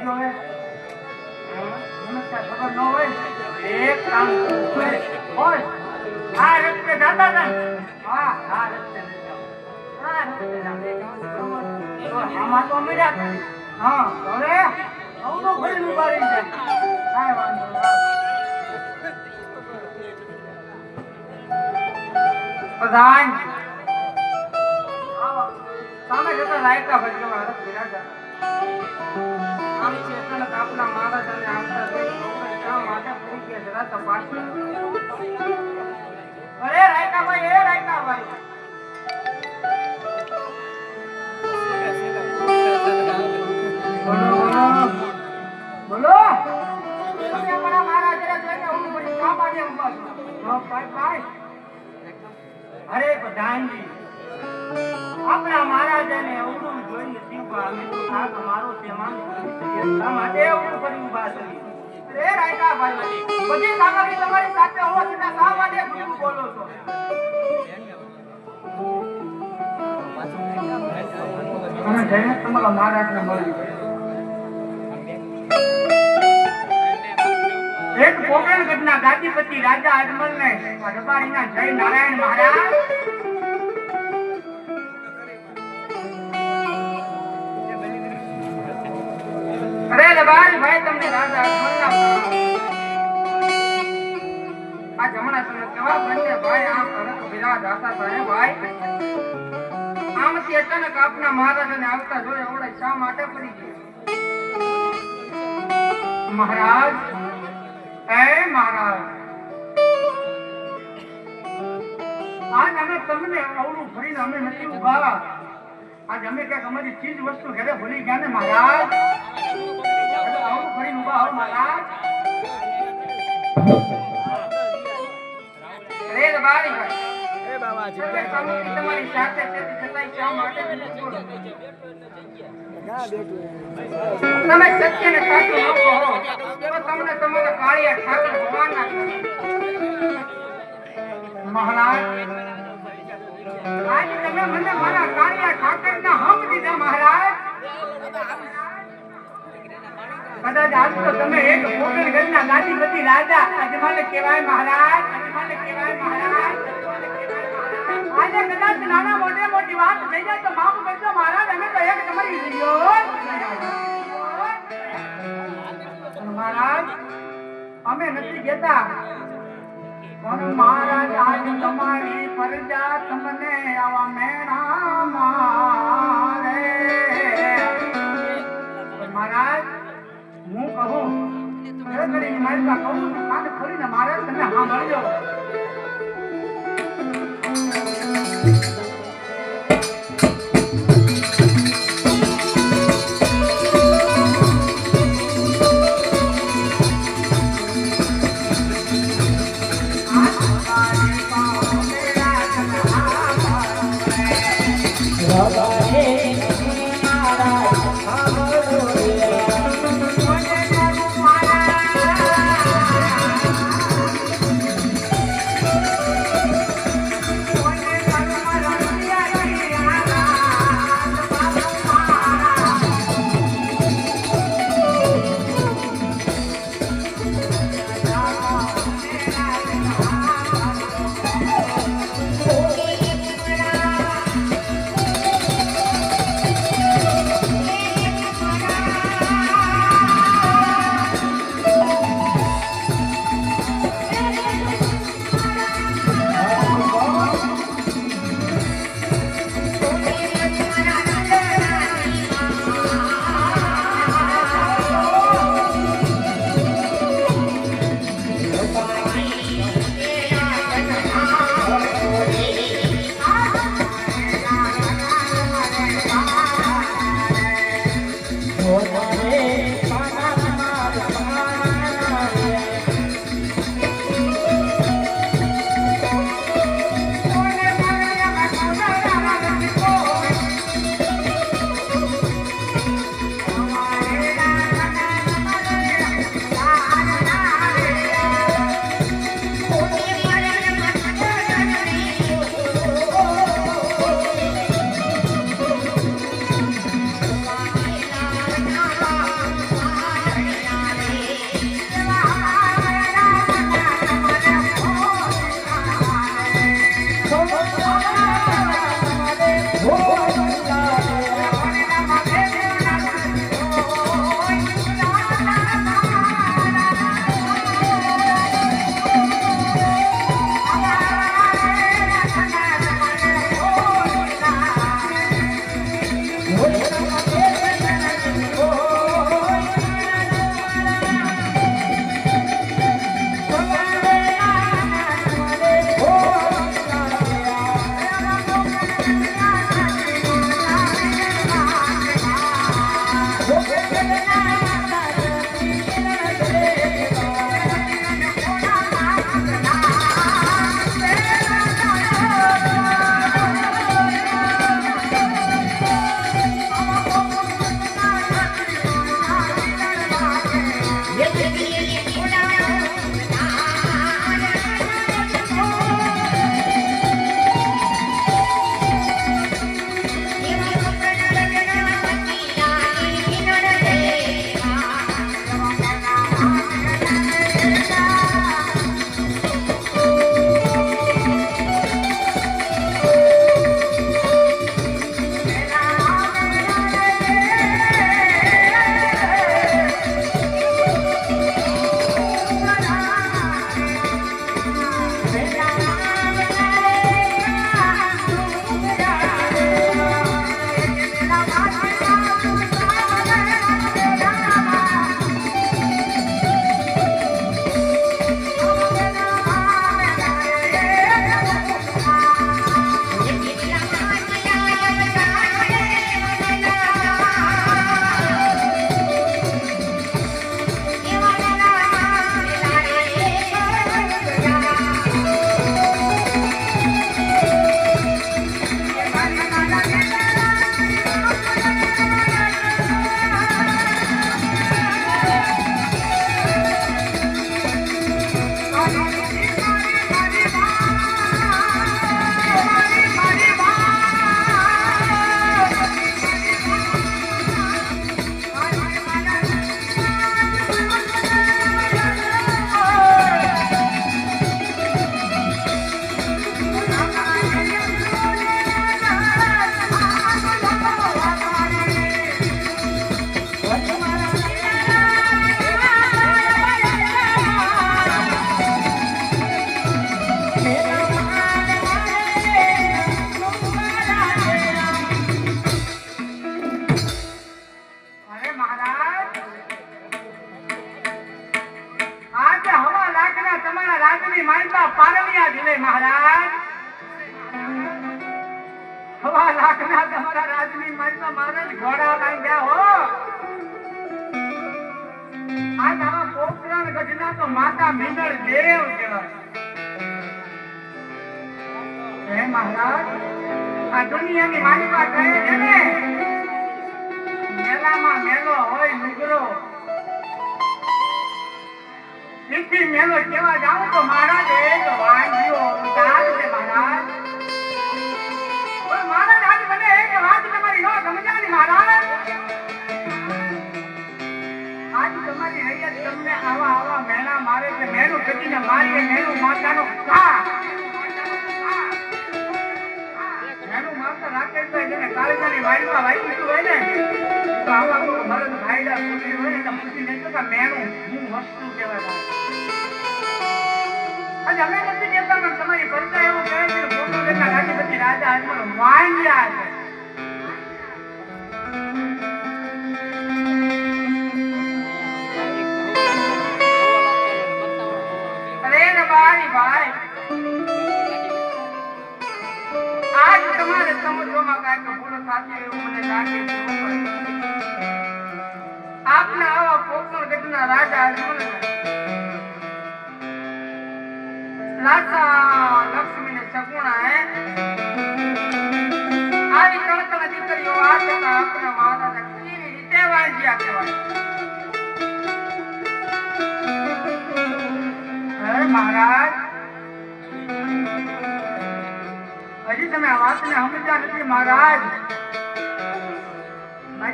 પૂછ્યો હે. કાંઈ ખબર ન પ્રધાન સામે જતા લાયકા ભજવા બિરાજા આમ છે. અચાનક આપણા મહારાજાને આવતા જોઈ છોકરી શા માટે ફરી ગયા જરા તપાસ અરે રાયકાભાઈ એ રાયકાભાઈ બોલો તમે અમારા મહારાજાને જોઈને ઊભું પડી શા માટે ઊભા છો? હા, અરે પ્રધાનજી આપણા મહારાજાને એક પોકરણ ઘટના ગાદીપતિ રાજા અજમલને ને રબારીના જય નારાયણ મહારાજ ગયા? મહારાજ, આજ અમે તમને અવળું ભરીને અમે નથી ઊભા. આજ અમે ક્યાંક અમારી ચીજ વસ્તુ ઘરે ભૂલી ગયા ને મહારાજ? અવળું ભરીને ઊભા હો મહારાજ અરે રબારી ભાઈ એટલે તમારી સાથે? તમે સત્ય ને સાચું લોકો કહો તો તમને તમારા કાળિયા ઠાકર ભગવાનના મહારાજ આજે તમે મને મારા કાળિયા ઠાકરના હમ દીધા મહારાજ. કદાચ આજ તો તમે એક મોગલ ગઢના ગાદીપતિ રાજા અજમાને કહેવાય મહારાજ અજમાને કહેવાય મહારાજ. આજે કદાચ નાના મોટે મોટી વાત થઈ જાય તો માફ કરજો મહારાજ, અમે તો એક તમારી લીધો મહારાજ, અમે નથી કહેતા પણ મહારાજ, આજ તમારી ફરજા તમને આવા મેણા હું કહું ખરેખર એ મારી પાસે કહું છું કાન ખોલીને મહારાજ તમે સાંભળજો શ્રી માનતા પારણિયા ભીલે મહારાજ. સવા માનતા માતા મીનળ દેવ કહેવાય. હે આ દુનિયાની માલિકા કહે છે ને, મેલામાં મેલો હોય નુગરો કેવા જાવ તો મહારાજ એક વાંગ્યો આજ મને એક વાત તમારી ન સમજાણી મહારાજ. આજ તમારી રૈયત તમને આવા આવા મેણા મારે છે. મેણું કટીને મારીએ, મેણું માતાનો ઘા. મારતા રાખે તો એને કાળજાની વાડીમાં વાગી હોય ને, તો આવા કોઈ મરદ ખાયડા હોય ને, તો મેણું હું વસ્તુ કહેવાય. અમે નથી કહેતા, પણ એવું છે કે પોતે જેટલા ગાદીપતિ રાજા આજમાં વાંગ્યા છે. આજ તમારે સમજવામાં કાંઈક ભૂલ સાથે એવું મને લાગે આપના આવા પોકળ ગઢના રાજા અજમલને લાસા લક્ષ્મીને સગુણા હે. આવી ત્રણ દીકરીઓ આ છતાં આપણા મહારાજા કેવી રીતે વાંજ્યા કહેવાય? મહારાજ? હજી તમે આ વાતને સમજ્યા નથી મહારાજ?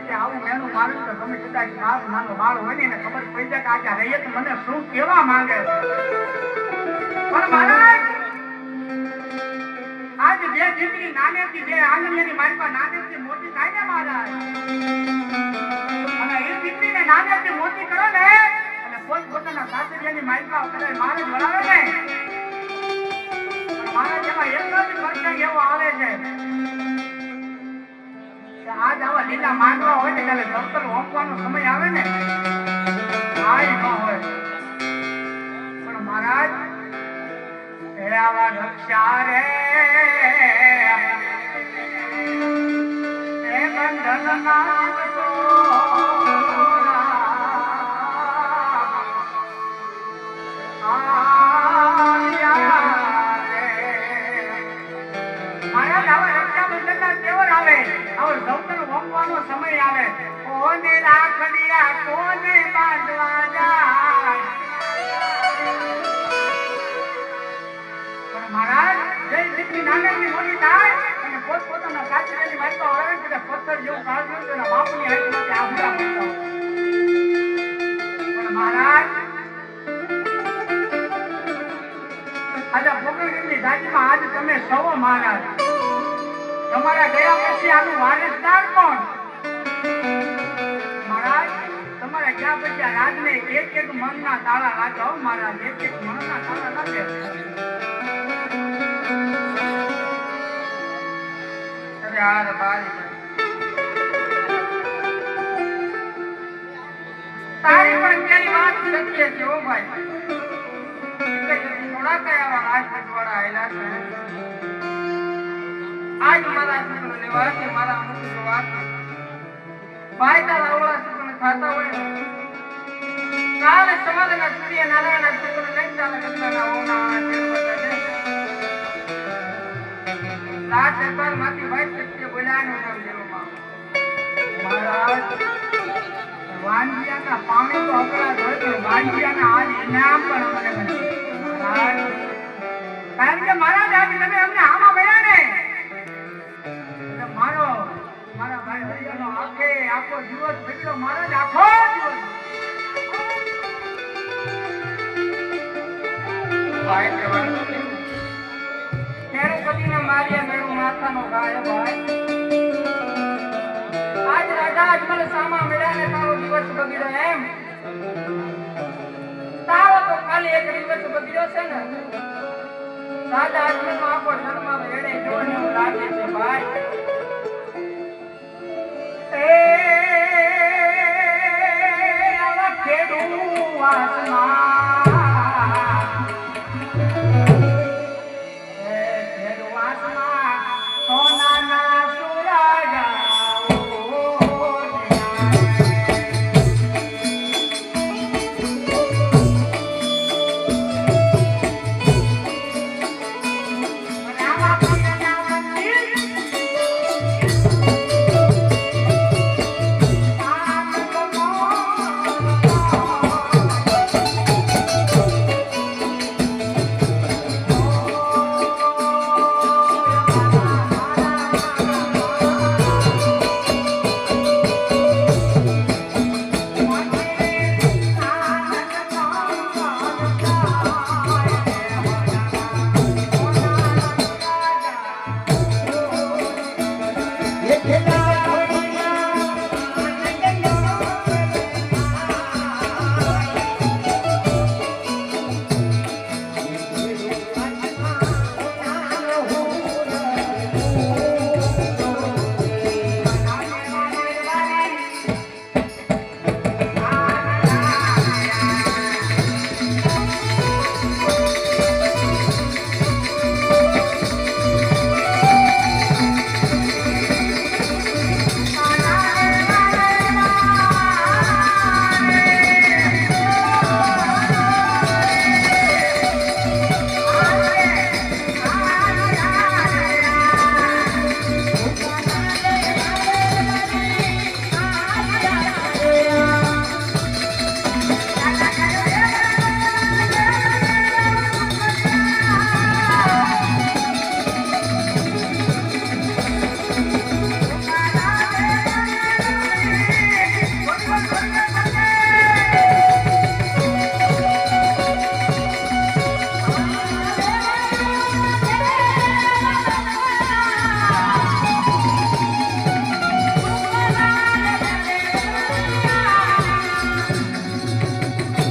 બાકી આવું મેનું મારું તો તમે કદાચ મારું નાનો બાળ હોય ને એને ખબર પડી જાય કે આજે રૈયત મને શું કેવા માંગે પણ મહારાજ, આજ જે દીકરી નાનેથી જે આંગણિયાની મારી પાસે નાનેથી મોટી થાય ને મહારાજ? અને એ દીકરીને નાનેથી મોટી કરો ને, અને કોઈ પોતાના સાસરિયાની પાસે કદાચ મારે વળાવે ને. મારા જેવા એક જ પ્રસંગ એવો આવે છે. કે આજ આવા લીલા માંડવા હોય ને ત્યારે દફતર ઓપવાનો સમય આવે ને, આય ન હોય. પણ મહારાજ હે આવા રક્ષા બંધન નામ દફતર સમય આવે. કોને રાખડિયા, કોને બાંધવા જાય? મહારાજ, જય દીકરી નાનકડી મોટી થાય અને પોતપોતાના સાસરિયાની વાતમાં વળાવે છે પથ્થર જેવું કાઢ્યું છે બાપની હાથમાંથી પડતા પણ મહારાજ, આજે ભોગવતીની જાતિમાં આજ તમે સૌ મહારાજ. તમારા ગયા પછી આનું વારસદાર કોણ? મહારાજ, તમારા ગયા પછી આ રાજને એક એક મનના તાળા લાગે હો મહારાજ એક એક મનના તાળા લાગે. હાર બારી તારી પણ ક્યાંય વાત સત્ય છે ઓ ભાઈ. થોડા કયા આવા રાજપૂતવાળા આવેલા છે? આજ મારા શુક્રને વાતે, મારા મુખની વાતે. ભાઈ તારા અવળા શુક્રને ખાતા હોય ને સમાજના સૂર્ય નારાયણ શુક્ર નહીં ચાલે કરતા ઓના રાત દરબારમાંથી ભાઈ સત્ય બોલાનું નામ દેવામાં મહારાજ, વાંજિયાના પામે તો અકળા હોય, પણ વાંજિયાના આજ ઇનામ પણ અમને. મહારાજ, કારણ કે મહારાજ, આજે તમે અમને આમાં માથાનો ગાય ભાઈ આજ રાજા આજ મને સામા મળ્યા ને તારો દિવસ બગડ્યો એમ. તારો તો ખાલી એક દિવસ બગડ્યો છે ને. રાજા આજ મને વેડે